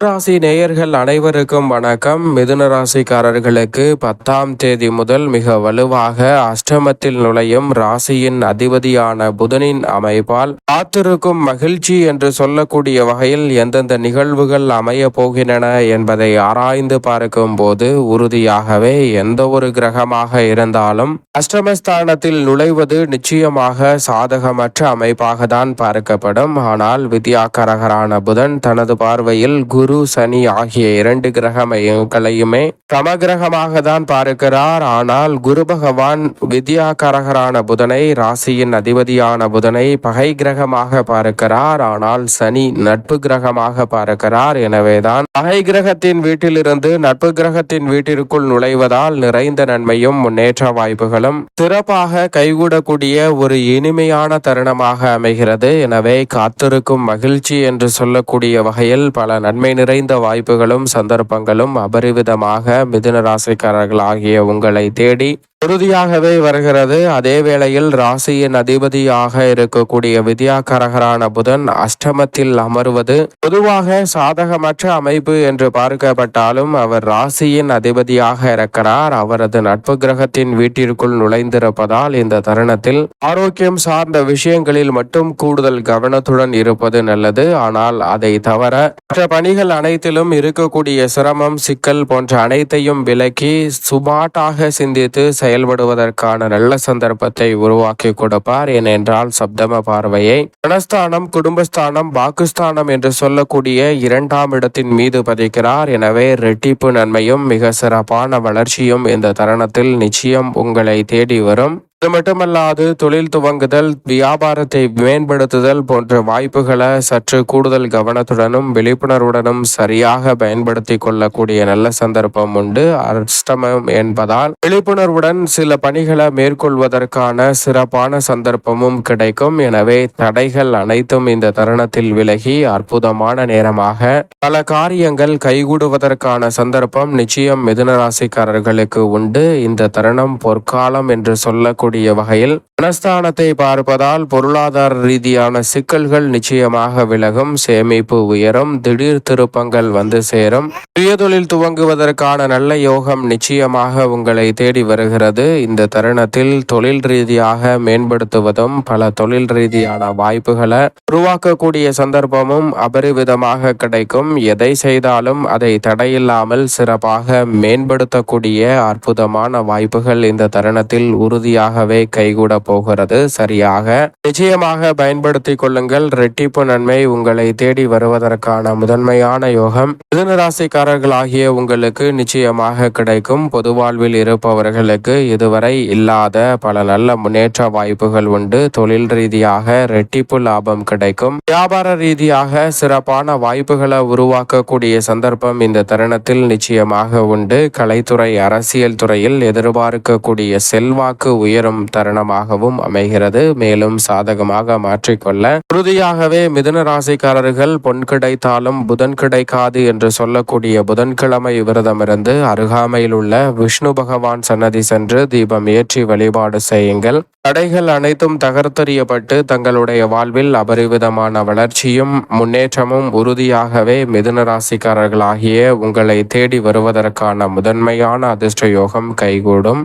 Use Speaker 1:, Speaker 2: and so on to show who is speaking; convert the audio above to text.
Speaker 1: ராசி நேயர்கள் அனைவருக்கும் வணக்கம். மிதுன ராசிக்காரர்களுக்கு பத்தாம் தேதி முதல் மிக வலுவாக அஷ்டமத்தில் நுழையும் ராசியின் அதிபதியான புதனின் அமைப்பால் காத்திருக்கும் மகிழ்ச்சி என்று சொல்லக்கூடிய வகையில் எந்தெந்த நிகழ்வுகள் அமைய போகின்றன என்பதை ஆராய்ந்து பார்க்கும் போது உறுதியாகவே எந்த ஒரு கிரகமாக இருந்தாலும் அஷ்டமஸ்தானத்தில் நுழைவது நிச்சயமாக சாதகமற்ற அமைப்பாக தான் பார்க்கப்படும். ஆனால் வித்யாகரகரான புதன் தனது பார்வையில் குரு குரு சனி ஆகிய இரண்டு கிரகங்களையுமே சமகிரகமாக தான் பார்க்கிறார். ஆனால் குரு பகவான் வித்யாகரகரான புதனை ராசியின் அதிபதியான புதனை பகை கிரகமாக பார்க்கிறார். ஆனால் சனி நட்பு கிரகமாக பார்க்கிறார். எனவேதான் பகை கிரகத்தின் வீட்டிலிருந்து நட்பு கிரகத்தின் வீட்டிற்குள் நுழைவதால் நிறைந்த நன்மையும் முன்னேற்ற வாய்ப்புகளும் சிறப்பாக கைகூடக்கூடிய ஒரு இனிமையான தருணமாக அமைகிறது. எனவே காத்திருக்கும் மகிழ்ச்சி என்று சொல்லக்கூடிய வகையில் பல நன்மை நிறைந்த வாய்ப்புகளும் சந்தர்ப்பங்களும் அபரிவிதமாக மிதுன ராசிக்காரர்கள் ஆகிய உங்களை தேடி உறுதியாகவே வருகிறது. அதே வேளையில் ராசியின் அதிபதியாக இருக்கக்கூடிய வித்யாகரகரான புதன் அஷ்டமத்தில் அமர்வது பொதுவாக சாதகமற்ற அமைப்பு என்று பார்க்கப்பட்டாலும் அவர் ராசியின் அதிபதியாக இருக்கிறார். அவரது நட்பு கிரகத்தின் வீட்டிற்குள் நுழைந்திருப்பதால் இந்த தருணத்தில் ஆரோக்கியம் சார்ந்த விஷயங்களில் மட்டும் கூடுதல் கவனத்துடன் இருப்பது நல்லது. ஆனால் அதை தவிர மற்ற பணிகள் அனைத்திலும் இருக்கக்கூடிய சிரமம் சிக்கல் போன்ற அனைத்தையும் விலக்கி சுமாட்டாக சிந்தித்து செயல்படுவதற்கான நல்ல சந்தர்ப்பத்தை உருவாக்கி கொடுப்பார் ஏனென்றால் சப்தம பார்வையை தனஸ்தானம் குடும்பஸ்தானம் பாகிஸ்தானம் என்று சொல்லக்கூடிய இரண்டாம் இடத்தின் மீது பதிக்கிறார். எனவே ரெட்டிப்பு நன்மையும் மிக சிறப்பான வளர்ச்சியும் இந்த தருணத்தில் நிச்சயம் உங்களை தேடி வரும். அது மட்டுமல்லாது தொழில் துவங்குதல் வியாபாரத்தை மேம்படுத்துதல் போன்ற வாய்ப்புகளை சற்று கூடுதல் கவனத்துடனும் விழிப்புணர்வுடனும் சரியாக பயன்படுத்தி கொள்ளக்கூடிய நல்ல சந்தர்ப்பம் உண்டு. அஷ்டமம் என்பதால் விழிப்புணர்வுடன் சில பணிகளை மேற்கொள்வதற்கான சிறப்பான சந்தர்ப்பமும் கிடைக்கும். எனவே தடைகள் அனைத்தும் இந்த தருணத்தில் விலகி அற்புதமான நேரமாக பல காரியங்கள் கைகூடுவதற்கான சந்தர்ப்பம் நிச்சயம் மிதுனராசிக்காரர்களுக்கு உண்டு. இந்த தருணம் பொற்காலம் என்று சொல்லக்கூடிய கூடிய வகையில் மனஸ்தானத்தை பார்ப்பதால் பொருளாதார ரீதியான சிக்கல்கள் நிச்சயமாக விலகும் சேமிப்பு உயரும் திடீர் திருப்பங்கள் வந்து சேரும். சுயதொழில் துவங்குவதற்கான நல்ல யோகம் நிச்சயமாக உங்களை தேடி வருகிறது. இந்த தருணத்தில் தொழில் ரீதியாக மேம்படுத்துவதும் பல தொழில் ரீதியான வாய்ப்புகளை உருவாக்கக்கூடிய சந்தர்ப்பமும் அபரிவிதமாக கிடைக்கும். எதை செய்தாலும் அதை தடையில்லாமல் சிறப்பாக மேம்படுத்தக்கூடிய அற்புதமான வாய்ப்புகள் இந்த தருணத்தில் உறுதியாக நிச்சயமாகவே கைகூட போகிறது. சரியாக. நிச்சயமாக பயன்படுத்தி கொள்ளுங்கள். ரெட்டிப்பு நன்மை உங்களை தேடி வருவதற்கான முதன்மையான யோகம். மிதுனராசிக்காரர்கள் ஆகிய உங்களுக்கு நிச்சயமாக கிடைக்கும். பொது வாழ்வில் இருப்பவர்களுக்கு இதுவரை இல்லாத பல நல்ல முன்னேற்ற வாய்ப்புகள் உண்டு. தொழில் ரீதியாக ரெட்டிப்பு லாபம் கிடைக்கும். வியாபார ரீதியாக சிறப்பான வாய்ப்புகளை உருவாக்கக்கூடிய சந்தர்ப்பம் இந்த தருணத்தில் நிச்சயமாக உண்டு. கலைத்துறை அரசியல் துறையில் எதிர்பார்க்கக்கூடிய செல்வாக்கு உயரும். பெறும் தருணமாகவும் அமைகிறது. மேலும் சாதகமாக மாற்றிக்கொள்ள உறுதியாகவே மிதுன ராசிக்காரர்கள் பொன் கிடைத்தாலும் புதன் கிடைக்காது என்று சொல்லக்கூடிய புதன்கிழமை விரதமிருந்து அருகாமையில் உள்ள விஷ்ணு பகவான் சன்னதி சென்று தீபம் ஏற்றி வழிபாடு செய்யுங்கள். தடைகள் அனைத்தும் தகர்த்தறியப்பட்டு தங்களுடைய வாழ்வில் அபரிவிதமான வளர்ச்சியும் முன்னேற்றமும் உறுதியாகவே மிதுன ராசிக்காரர்களாகிய உங்களை தேடி வருவதற்கான முதன்மையான அதிர்ஷ்ட யோகம் கைகூடும்.